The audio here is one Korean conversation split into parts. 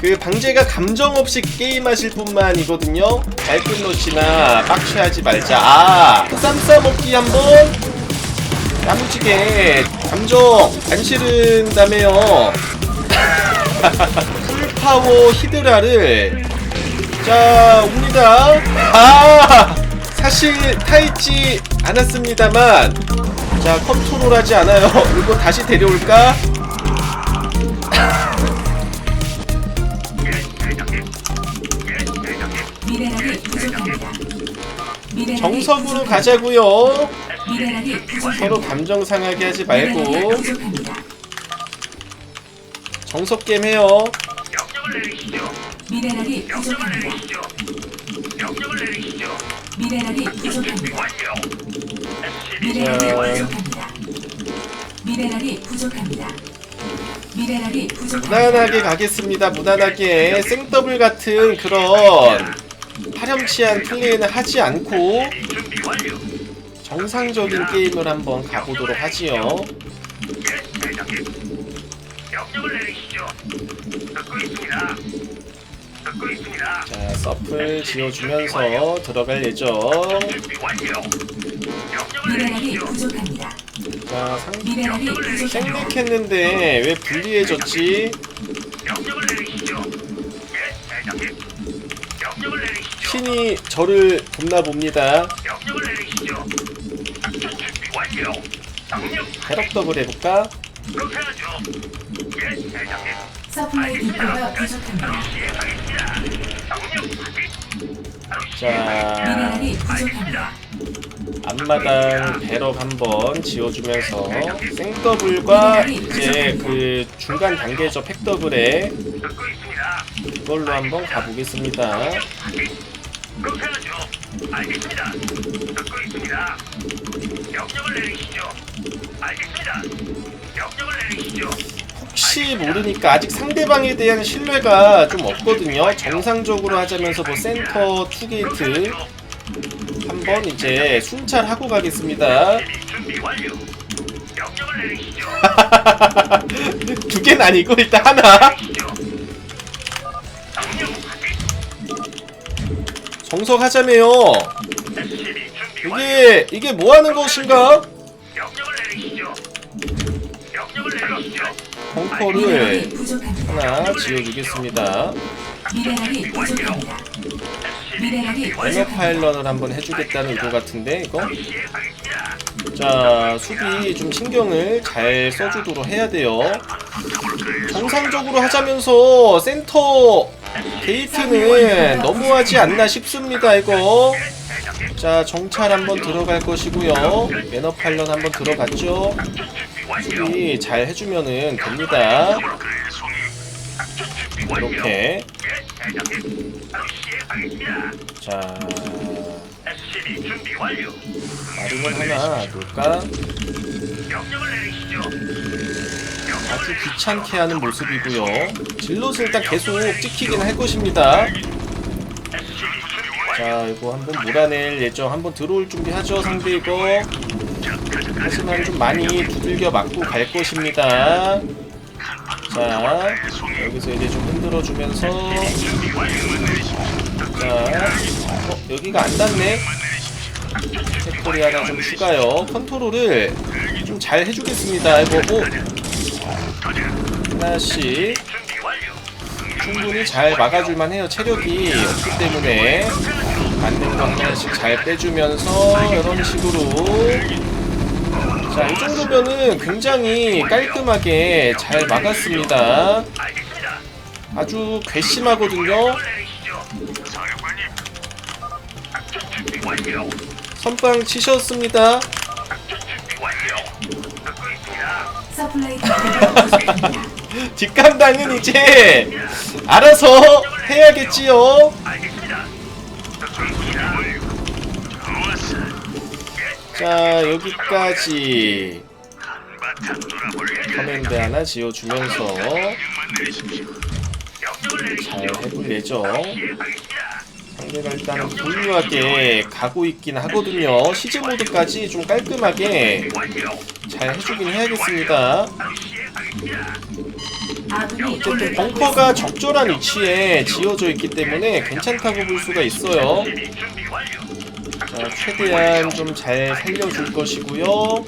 그 방제가 감정 없이 게임하실 뿐만이거든요. 말끝노치나 빡취하지 말자. 아, 쌈싸 먹기 한번 야무지게 감정 안 싫은다며요. 풀파워 히드라를 자 옵니다. 아 사실 타있지 않았습니다만 자 컨트롤하지 않아요. 이거 다시 데려올까? 정석으로. 가자고요. 서로 감정 상하게 하지 말고. 정석 게임 해요. 미네랄이 부족합니다. 미네랄이 부족합니다. 미네랄이 부족합니다. 미네랄이 부족합니다. 미네랄이 부족합니다. 무난하게 가겠습니다. 무난하게 생더블 같은 그런 파렴치한 플레이는 하지 않고 정상적인 게임을 한번 가보도록 하지요. 자, 서플 지어주면서 들어갈 예정. 미네랄이. 부족합니다. 자, 상 미네랄이 부족합니다. 생략했는데 왜 불리해졌지? 신이 저를 돕나 봅니다. 명령을 내리시죠. 작전 준비 완료. 명령 배럭 더블 해볼까? 그렇게 하죠. 예, 대장님. 서플라이 디포가 부족합니다. 시행하겠습니다. 명령 확인. 자, 미네랄이 부족합니다. 앞마당 배럭 한번 지어주면서 생더블과 이제 그 중간 단계죠 팩더블에 듣고 있습니다. 이걸로 한번 가보겠습니다. 그렇게 하죠. 알겠습니다. 듣고 있습니다. 명령을 내리시죠. 알겠습니다. 명령을 내리시죠. 혹시 모르니까 아직 상대방에 대한 신뢰가 좀 없거든요. 정상적으로 하자면서 뭐 센터 투게이트 한번 이제 순찰하고 가겠습니다. 준비 완료. 명령을 내리시죠. 두 개는 아니고 일단 하나. 완료. 이게 이게 뭐 하는 것인가? 벙커를. 하나 지어주겠습니다. 미네랄이 부족합니다. 미네랄이 에너 부족합니다. 파일런을 한번 해주겠다는 의도 같은데 이거? 자 수비 좀 신경을 잘 써주도록 해야 돼요. 정상적으로 하자면서 센터 게이트는 너무하지 않나 싶습니다 이거. 자 정찰 한번 들어갈 것이고요. 매너 파일런 한번 들어갔죠. 수비 잘 해주면은 됩니다. 이렇게 자. 마름을 하나 놓을까? 아주 귀찮게 하는 모습이고요. 질럿을 일단 계속 찍히긴 할 것입니다. 자, 이거 한번 몰아낼 예정. 한번 들어올 준비하죠, 상대 이거. 하지만 좀 많이 두들겨 맞고 갈 것입니다. 자, 여기서 이제 좀 흔들어 주면서. 자, 어, 여기가 안 닿네. 팩토리 하나 좀 추가요. 컨트롤을 좀 잘 해주겠습니다. 이거, 오. 하나씩. 충분히 잘 막아줄만 해요. 체력이 없기 때문에 맞는 거 하나씩 잘 빼주면서 이런 식으로 자, 이 정도면은 굉장히 깔끔하게 잘 막았습니다. 아주 괘씸하거든요. 선빵 치셨습니다. 부족합니다. 뒷감 당은 이제 알아서 해야겠지요. 자, 여기까지. 커맨드 하나 지어주면서 잘. 해볼 예정. 상대가 일단은 부유하게 가고 있긴 하거든요. 시즈 모드까지 좀 깔끔하게. 잘 해주긴 해야겠습니다. 어쨌든 벙커가 적절한 위치에 지어져 있기 때문에 괜찮다고 볼 수가 있어요. 자, 최대한 좀 잘 살려줄 것이고요.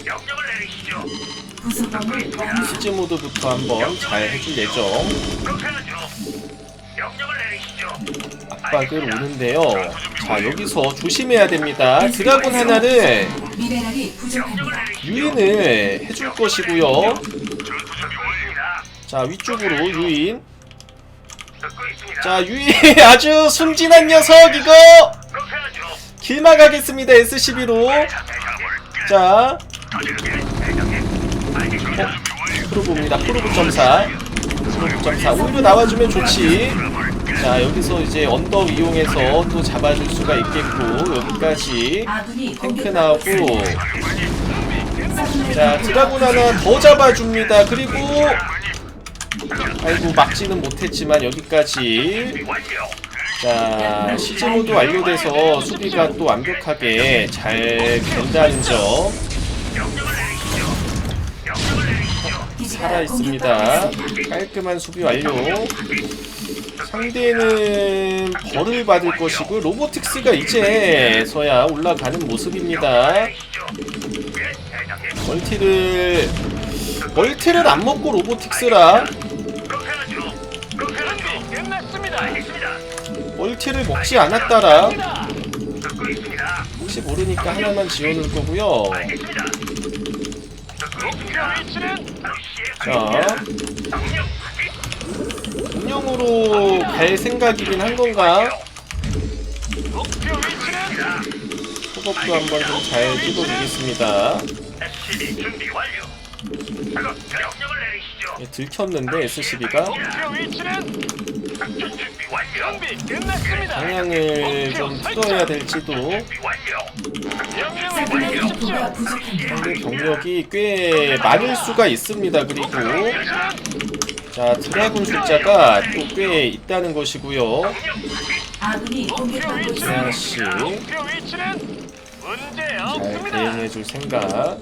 시즈 모드부터 한번 잘 해줄 예정. 압박을 오는데요. 자, 여기서 조심해야 됩니다. 드라군 하나를. 유인을 해줄 것이고요. 자, 위쪽으로 유인. 자, 유인 아주 순진한 녀석 이거 그렇게 하죠. 길 막아겠습니다. S12로. 자, 프로브입니다. 프로브 점사. 프로브 점사. 오히려 나와주면 좋지. 자, 여기서 이제 언덕 이용해서 또 잡아줄 수가 있겠고 여기까지 탱크 나오고. 자 드라군 하나 더 잡아줍니다 그리고 아이고 막지는 못했지만 여기까지. 자 시즈모드 완료돼서 수비가 또 완벽하게 잘 된다는 점 살아있습니다. 깔끔한 수비 완료. 상대는 벌을 받을 것이고 로보틱스가 이제서야 올라가는 모습입니다. 멀티를 멀티를 안 먹고 로보틱스라 멀티를 먹지 않았다라. 혹시 모르니까 하나만 지어놓을 거고요 자 운영으로 갈 생각이긴 한 건가? 소급도 한번 좀잘 내리시죠. 예, 들켰는데 SCB가 작전 준비 완료. 준비 끝났습니다. 방향을 좀 틀어야 될지도 준비 완료. 명령을 서플라이 부족합니다. 상대 병력이 꽤 많을 수가 있습니다 그리고 자 드라군 숫자가 또 꽤 있다는 것이고요 아군이 목표 공격받고 위치는 있습니다. 씨. 목표 위치는 문제 잘 없습니다. 대응해줄 생각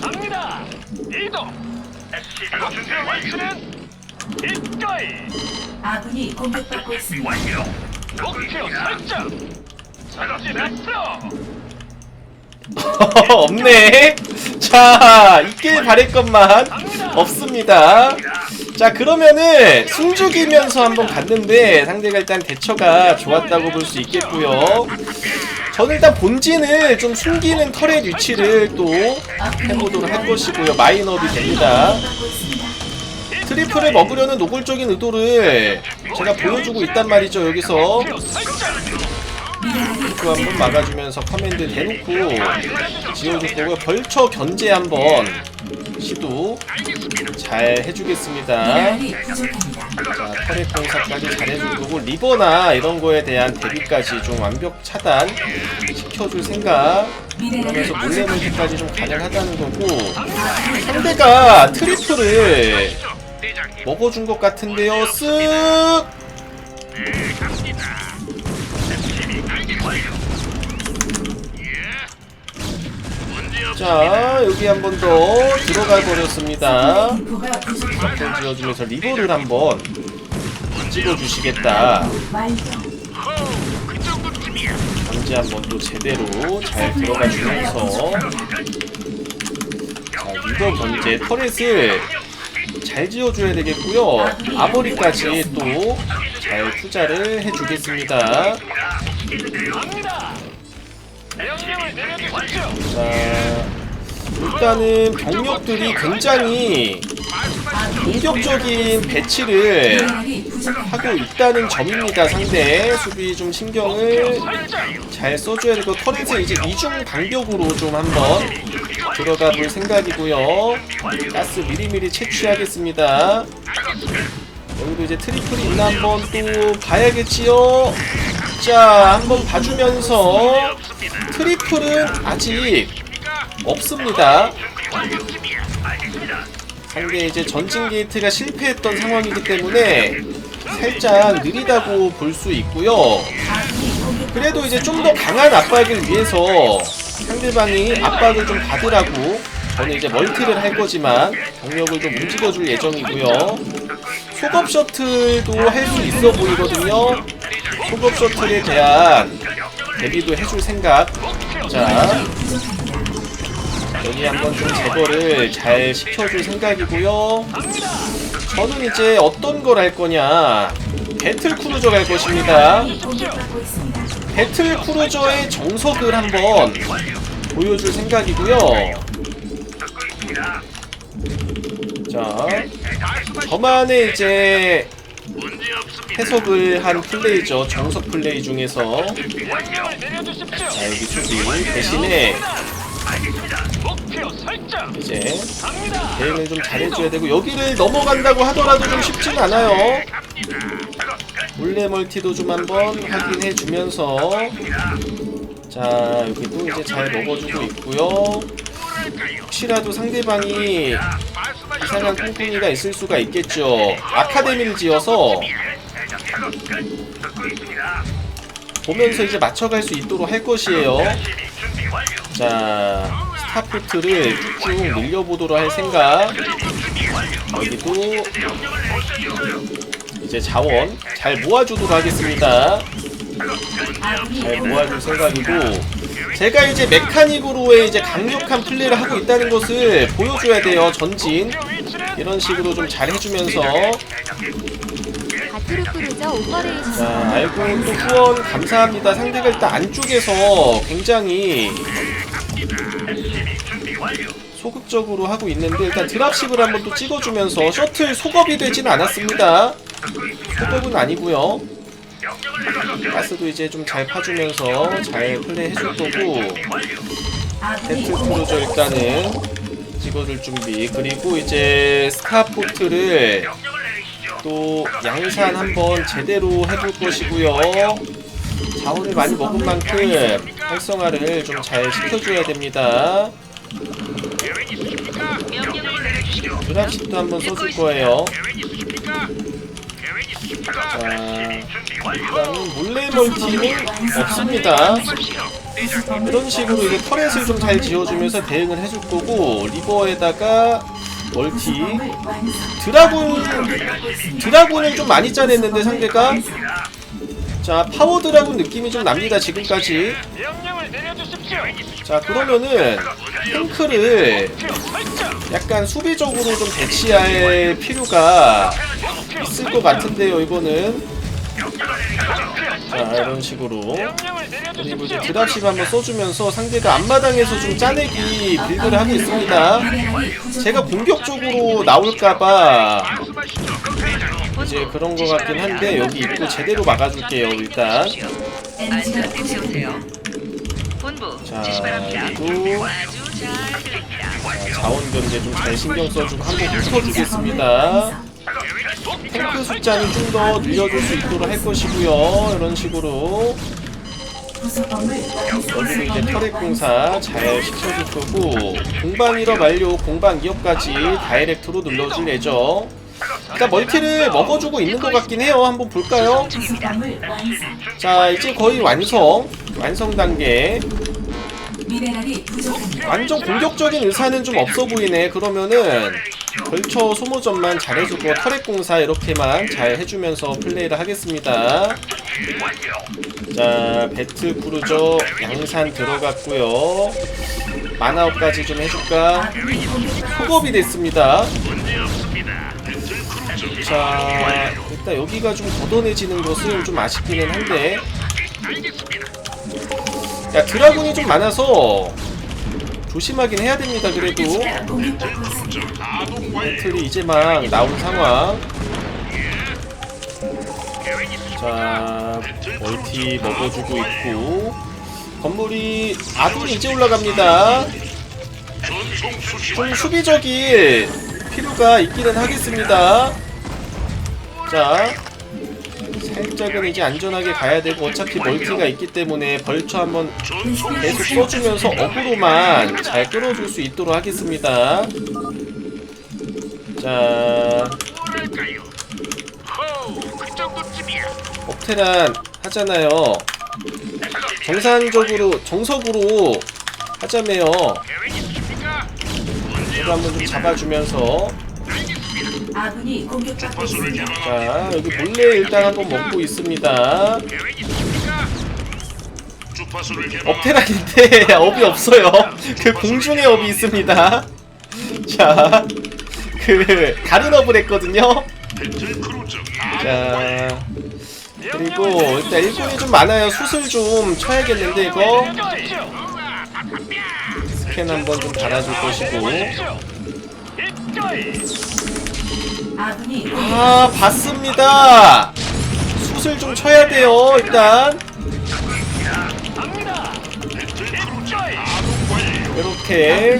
갑니다. 이동. 목표 위치는 이거이. 아군이 공격받고 있습니다. 완료. 목표 설정. 전진 앞으로. 없네 자 있길 바랬건만 없습니다 자 그러면은 숨죽이면서 한번 갔는데 상대가 일단 대처가 좋았다고 볼 수 있겠고요 저는 일단 본진을 좀 숨기는 터렛 위치를 또 해보도록 할 것이고요 마인업이 됩니다 공격받고 있습니다. 트리플을 먹으려는 노골적인 의도를 제가 보여주고 있단 말이죠 여기서 그 한번 막아주면서 커맨드 대놓고 지어줄 거고요 벌처 견제 한번 시도 잘 해주겠습니다. 자 터렛 공사까지 잘 해줄 거고 리버나 이런 거에 대한 대비까지 좀 완벽 차단 시켜줄 생각 그러면서 몰래. 멀티까지 좀 가능하다는 거고 상대가 트리플을 먹어준 것 같은데요 쓱자 여기 한 번 더 들어가 버렸습니다 부족합니다. 좀 지어주면서 리버를 한번 찍어주시겠다 정도쯤이야. 견제 한번 또 제대로 잘 들어가 주면서 자 리버 견제 터렛을 잘 지어줘야 되겠고요. 아머리까지 또 잘 투자를 해주겠습니다. 자 일단은 병력들이 굉장히 공격적인 배치를. 하고 있다는 점입니다 상대 수비 좀 신경을. 잘 써줘야 되고 터렛에 이제 이중 방벽으로 좀 한번 들어가 볼 생각이고요 가스 미리미리 채취하겠습니다 여기도 이제 트리플이 있나 한번 또 봐야겠지요 자 한번 봐주면서 트리플은 아직 없습니다 상대 이제 전진 게이트가 실패했던 상황이기 때문에 살짝 느리다고 볼 수 있고요 그래도 이제 좀 더 강한 압박을 위해서 상대방이 압박을 좀 받으라고 저는 이제 멀티를 할 거지만 병력을 좀 움직여줄 예정이고요 속업 셔틀도 할 수 있어 보이거든요. 속업 셔틀에 대한 대비도 해줄 생각. 자, 여기 한번 좀 제거를 잘 시켜줄 생각이고요. 저는 이제 어떤 걸 할 거냐. 배틀 크루저 갈 것입니다. 배틀 크루저의 정석을 한번 보여줄 생각이고요. 자, 저만의 이제 해석을 한 플레이죠. 정석 플레이 중에서. 자, 여기 수비. 대신에. 이제. 대응을 좀 잘해줘야 되고, 여기를 넘어간다고 하더라도 좀 쉽진 않아요. 몰래 멀티도 좀 한번 확인해주면서. 자, 여기 또 이제 잘 먹어주고 있고요. 혹시라도 상대방이 이상한 꿍꿍이가 있을 수가 있겠죠. 아카데미를 지어서 보면서 이제 맞춰갈 수 있도록 할 것이에요. 자, 스타포트를 쭉쭉 늘려보도록 할 생각. 여기도 이제 자원 잘 모아주도록 하겠습니다. 잘 모아줄 생각이고 제가 이제 메카닉으로의 이제 강력한 플레이를 하고 있다는 것을 보여줘야 돼요. 전진 이런 식으로 좀 잘 해주면서 가투르 크루저 오퍼레이션 자, 알고 또 후원 감사합니다. 상대가 일단 안쪽에서 굉장히 소극적으로 하고 있는데 일단 드랍십을 한번 또 찍어주면서 셔틀 속업이 되진 않았습니다. 속업은 아니고요. 가스도 이제 좀 잘 파주면서 잘 플레이 해줄 거고 배틀 크루저 일단은 찍어줄 준비 그리고 이제 스카포트를 또 양산 한번 제대로 해볼 것이고요 자원을 많이 먹은 만큼 활성화를 좀 잘 시켜줘야 됩니다 계획 있으십니까? 명령을 내려주시오. 드랍십도 한번 써줄 거예요? 자 일단은 몰래 멀티는 없습니다. 이런 식으로 이제 터렛을 좀 잘 지어주면서 대응을 해줄 거고 리버에다가 멀티. 드라군 드라군을 좀 많이 짜냈는데 상대가 자 파워 드라군 느낌이 좀 납니다 지금까지. 자 그러면은 탱크를. 약간 수비적으로 좀 배치할 필요가 있을 것 같은데요 이거는 자 이런 식으로 그리고 이제. 드랍십 한번 써주면서 상대가 앞마당에서 좀 짜내기 빌드를 하고 있습니다 제가 공격적으로 나올까봐 이제 그런 것 같긴 한데 여기 입구 제대로 막아줄게요 일단. 세우세요. 본부 자 지시 바랍니다. 그리고 아주 잘 들립니다. 자, 자원 견제 좀 잘 신경 써주고 한번 붙어주겠습니다. 탱크 숫자는 좀 더 늘려줄 수 있도록 할 것이고요 이런 식으로. 여기도 이제 터렛 공사 잘 시켜줄 거고 공방 1업 완료 공방 2업까지 다이렉트로 눌러줄 예정 일단 멀티를 먹어주고 있는 것 같긴 해요. 한번 볼까요? 자 이제 거의 완성. 완성 단계. 완전 공격적인 의사는 좀 없어 보이네. 그러면은 걸쳐 소모전만 잘해주고 터렛 공사 이렇게만 잘 해주면서 플레이를 하겠습니다. 자 배틀 크루저 양산 들어갔고요. 만화업까지 좀 해줄까? 속업이 됐습니다 자 일단 여기가 좀 걷어내지는 것은 좀 아쉽기는 한데. 야 드라군이 좀 많아서 조심하긴 해야 됩니다 그래도. 배틀이 이제 막 나온 상황. 자 멀티 먹어주고 있고. 건물이 아둔이 이제 올라갑니다. 좀 수비적일 필요가 있기는 하겠습니다 자 살짝은 이제 안전하게 가야 되고 어차피 멀티가 있기 때문에 벌처 한번 계속 써주면서 어그로만 잘 끌어줄 수 있도록 하겠습니다 자. 업테란 하잖아요. 정상적으로 정석으로 있으십니까? 이거 한번 좀 잡아주면서 아군이 공격받고 있습니다. 개방합니다. 자 여기 몰래 일단 한번 먹고 있습니다. 계획 있습니까? 주파수를 개방합니다. 업테란인데 업이 없어요. 그 공중에 업이 있습니다. 자그 다른 업을 했거든요. 배틀 크루즈 자 그리고 일단 일꾼이 좀 많아요. 수술 좀 쳐야겠는데 이거. 스캔 한번 좀 달아줄 것이고 아 봤습니다 수술 좀 쳐야 돼요 일단. 이렇게.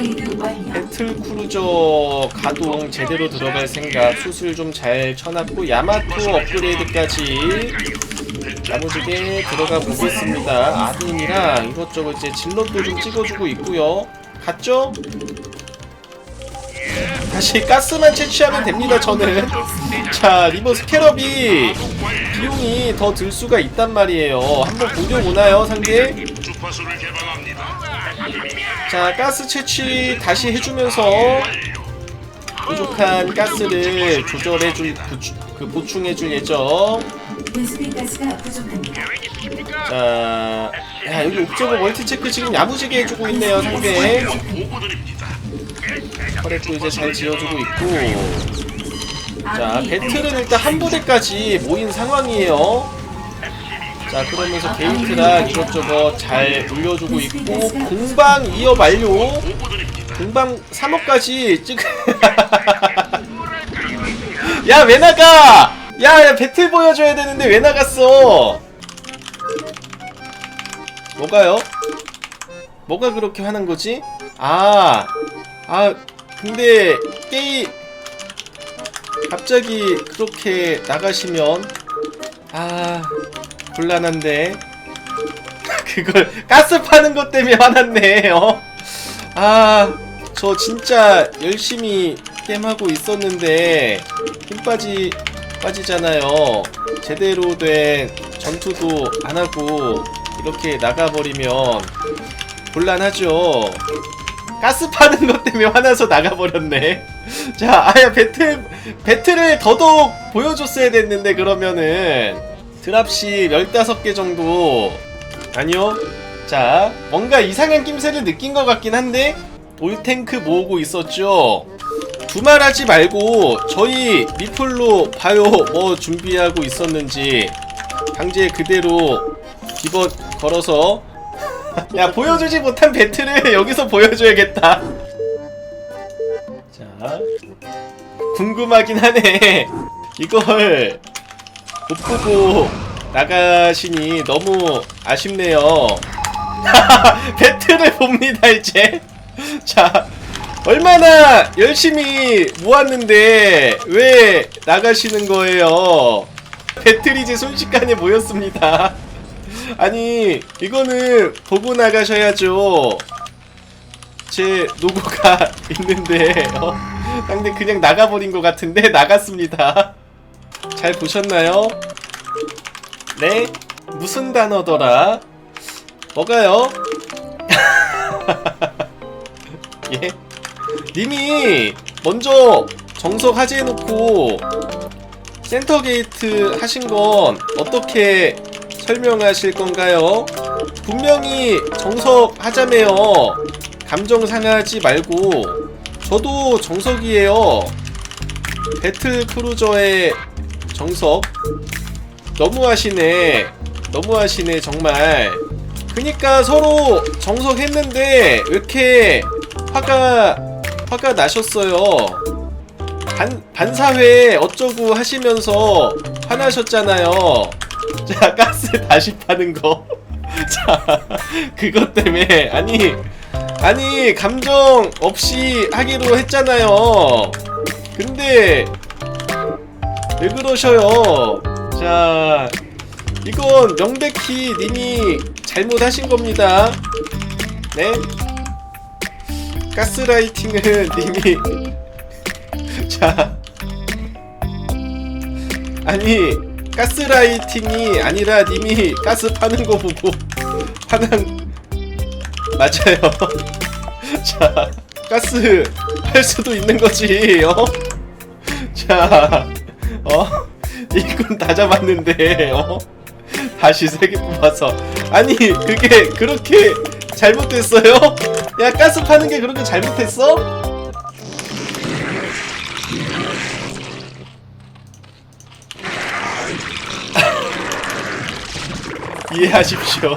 배틀 크루저 가동 제대로 들어갈 생각 수술 좀 잘 쳐놨고 야마토 업그레이드까지 야무지게 들어가 보겠습니다 아둔이랑 이것저것 이제 진로도 좀 찍어주고 있고요 갔죠? 다시 가스만 채취하면 됩니다 저는 자 리버 스캐럽이 비용이 더 들 수가 있단 말이에요 한번 공격 오나요 상대? 자 가스 채취 다시 해주면서 부족한 가스를 조절해줄 부추- 그 보충해줄 예정. 자, 야 여기 옥저버 멀티 체크 지금 야무지게 해주고 있네요 상대. 터렛도 이제 잘 지어주고 있고 자 배틀은 일단 한 부대까지 모인 상황이에요 자 그러면서 게이트랑 이것저것 잘 올려주고 있고 공방 2업 완료. 공방 3업까지 찍. 야, 왜 나가? 야, 야, 배틀 보여줘야 되는데 왜 나갔어? 뭐가요? 뭐가 그렇게 화난 거지? 아, 아, 근데 게임 갑자기 그렇게 나가시면 아 곤란한데 그걸 가스 파는 것 때문에 화났네. 어? 아, 저 진짜 열심히 게임하고 있었는데 힘 빠지 빠지잖아요. 제대로 된 전투도 안 하고 이렇게 나가버리면 곤란하죠. 가스 파는 것 때문에 화나서 나가버렸네. 자, 아야 배틀 배틀을 더더욱 보여줬어야 됐는데 그러면은 드랍시 15개 정도 아니요. 자, 뭔가 이상한 낌새를 느낀 것 같긴 한데 올탱크 모으고 있었죠. 두말하지 말고 저희 리플로 봐요 뭐 준비하고 있었는지 강제 그대로 기버 걸어서 야 보여주지 못한 배틀을 여기서 보여줘야겠다. 자, 궁금하긴 하네. 이걸 못 보고 나가시니 너무 아쉽네요. 배틀을 봅니다 이제. 자, 얼마나 열심히 모았는데 왜 나가시는 거예요? 배틀이 이제 순식간에 모였습니다. 아니 이거는 보고 나가셔야죠. 제 로고가 있는데 어? 상대 그냥 나가버린 것 같은데 나갔습니다. 잘 보셨나요? 네? 무슨 단어더라? 뭐가요? 예? 님이 먼저 정석 하지해놓고 센터 게이트 하신 건 어떻게 설명하실 건가요? 분명히 정석 하자매요. 감정 상하지 말고 저도 정석이에요. 배틀 크루저의 정석 너무하시네. 너무하시네 정말. 그니까 서로 정석했는데 왜 이렇게 화가 화가 나셨어요. 반 반사회 어쩌고 하시면서 화나셨잖아요. 자 가스 다시 파는 거. 자 그것 때문에 아니 아니 감정 없이 하기로 했잖아요. 근데 왜 그러셔요? 자 이건 명백히 님이 잘못하신 겁니다. 네? 가스라이팅은 님이 자 아니 가스라이팅이 아니라 님이 가스 파는 거 보고 화난 맞아요. 자 가스 할 수도 있는 거지 어? 자, 어? 일꾼 다 잡았는데, 어? 다시 세 개 뽑아서. 아니, 그게 그렇게 잘못됐어요? 야, 가스 파는 게 그렇게 잘못했어? 이해하십시오.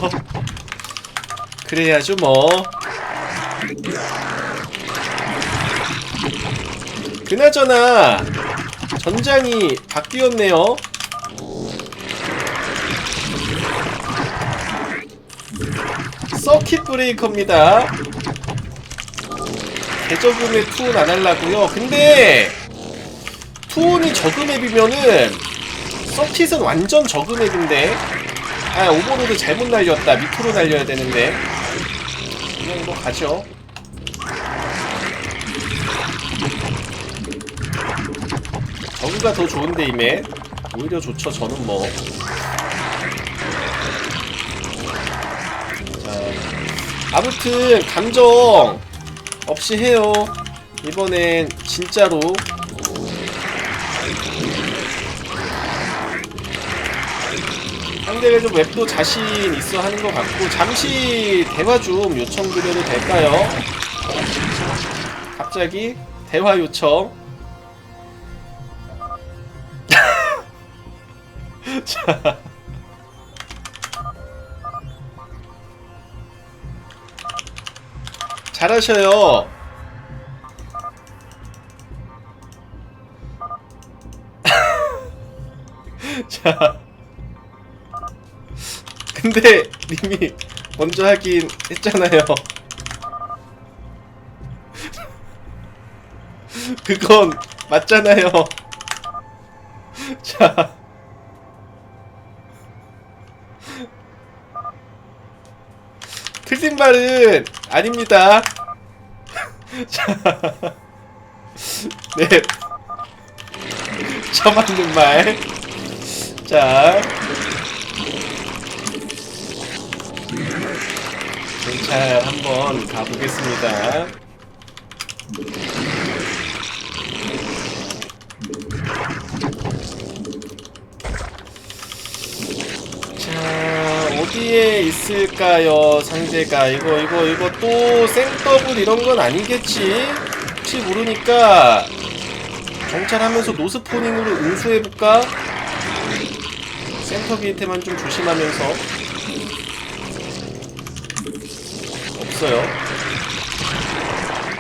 그래야죠, 뭐. 그나저나 전장이 바뀌었네요. 서킷 브레이커입니다. 대저금에 투혼 안 하려고요. 근데 투혼이 저금 앱이면은 서킷은 완전 저금 앱인데 아 오버로드 잘못 날렸다. 밑으로 날려야 되는데. 그냥 이거 가죠. 저그가 더 좋은데 이메. 오히려 좋죠 저는 뭐. 자, 아무튼 감정 없이 해요. 이번엔 진짜로 좀 웹도 자신 있어 하는 것 같고 잠시 대화 좀 요청드려도 될까요? 갑자기 대화 요청 자. 잘하셔요. 자. 근데 님이 먼저 하긴 했잖아요. 그건 맞잖아요. 자. 틀린 말은 아닙니다. 자, 네. 저 맞는 말. 자. 경찰 한번 가보겠습니다. 자 어디에 있을까요? 상대가 이거 이거 이거 또 생더블 이런 건 아니겠지? 혹시 모르니까 경찰하면서 노스포닝으로 응수해볼까? 센터 게이트만 좀 조심하면서 없어요.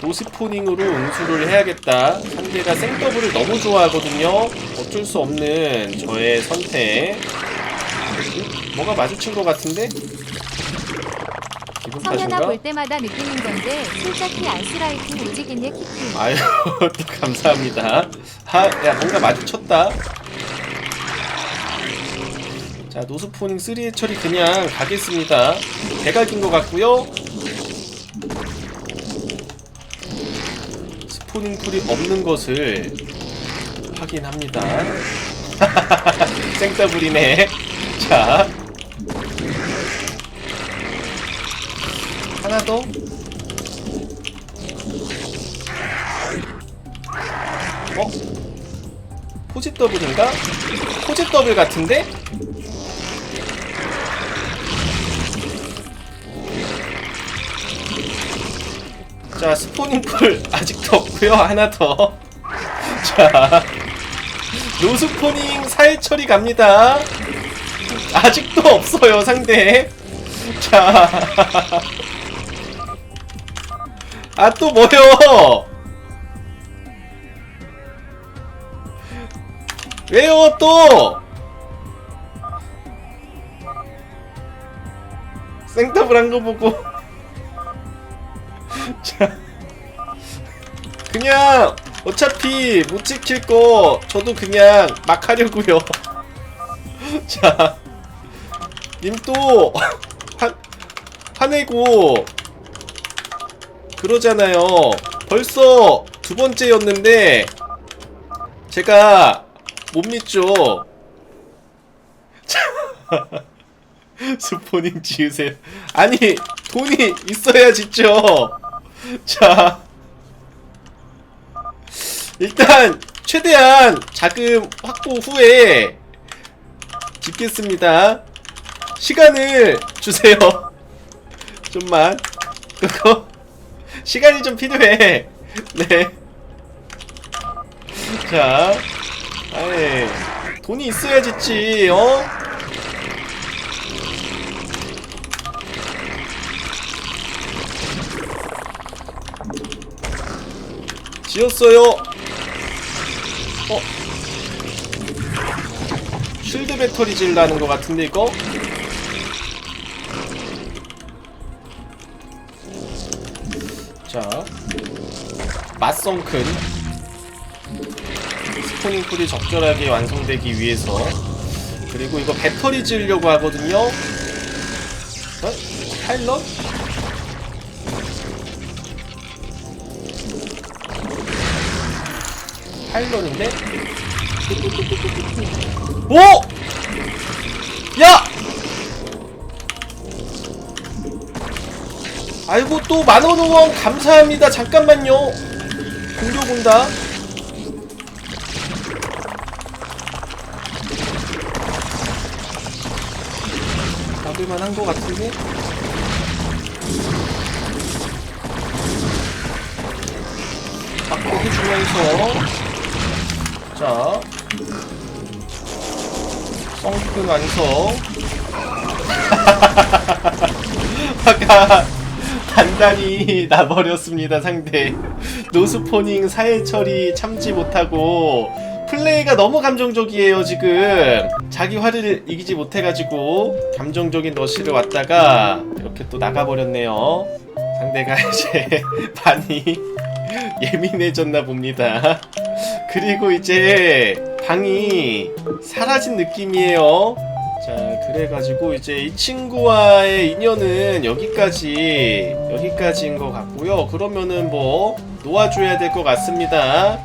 노스포닝으로 응수를 해야겠다. 상대가 생더블을 너무 좋아하거든요. 어쩔 수 없는 저의 선택. 뭐가 마주친 것 같은데? 기분 성현아 탓인가? 볼 때마다 느끼는 건데 솔직히 아이스라이팅 오지겠네 키키. 아유 또 감사합니다. 하, 야 뭔가 마주쳤다. 자 노스포닝 3의 처리 그냥 가겠습니다. 대각인 것 같고요 스포닝 풀이 없는 것을 확인합니다 생더블이네 자 하나 더 어? 포지 더블인가? 포지 더블 같은데? 자 스포닝풀 아직도 없고요 하나 더. 자 노스포닝 사일 처리 갑니다. 아직도 없어요 상대. 자. 아 또 뭐요? 왜요 또? 생더블 한거 보고 자 그냥 어차피 못 지킬 거 저도 그냥 막 하려고요 자님또 화, 화내고 그러잖아요 벌써 두 번째였는데 제가 못 믿죠. 스포닝 지으세요. 아니 돈이 있어야 짓죠. 자 일단 최대한 자금 확보 후에 짓겠습니다. 시간을 주세요. 좀만. 그거 시간이 좀 필요해. 네. 자, 아이 돈이 있어야 짓지, 어? 지었어요. 어? 쉴드 배터리 질라는 것 같은데 이거? 자, 맛성큰 스포닝 풀이 적절하게 완성되기 위해서 그리고 이거 배터리 지으려고 하거든요. 어? 파일럿? 파일럿인데? 오! 야! 아이고 또 만원 후원 감사합니다. 잠깐만요. 공격 온다. 잡을만 한것 같은데? 바꿔 해주면서 자. 성큰 완성 아까 단단히 나버렸습니다 상대. 노스포닝 사회 처리 참지 못하고 플레이가 너무 감정적이에요 지금. 자기 화를 이기지 못해가지고 감정적인 러시를 왔다가 이렇게 또 나가버렸네요. 상대가 이제 많이 예민해졌나 봅니다. 그리고 이제 방이 사라진 느낌이에요. 자 그래가지고 이제 이 친구와의 인연은 여기까지 여기까지인 것 같고요. 그러면은 뭐 놓아줘야 될 것 같습니다